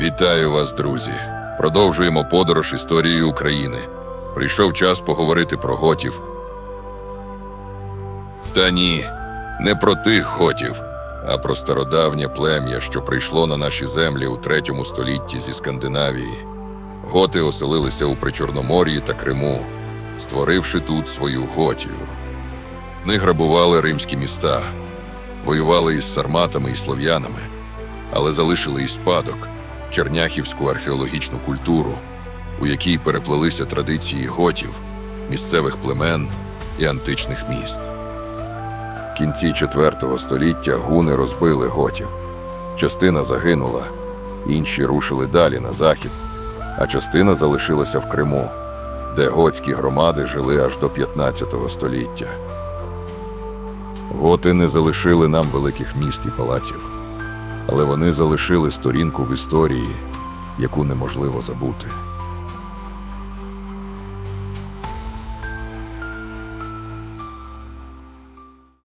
Вітаю вас, друзі! Продовжуємо подорож історією України. Прийшов час поговорити про готів. Та ні, не про тих готів, а про стародавнє плем'я, що прийшло на наші землі у третьому столітті зі Скандинавії. Готи оселилися у Причорномор'ї та Криму, створивши тут свою готію. Вони грабували римські міста, воювали із сарматами і слов'янами, але залишили і спадок черняхівську археологічну культуру, у якій переплелися традиції готів, місцевих племен і античних міст. В кінці IV століття гуни розбили готів. Частина загинула, інші рушили далі на захід, а частина залишилася в Криму, де готські громади жили аж до 15 століття. Готи не залишили нам великих міст і палаців, але вони залишили сторінку в історії, яку неможливо забути.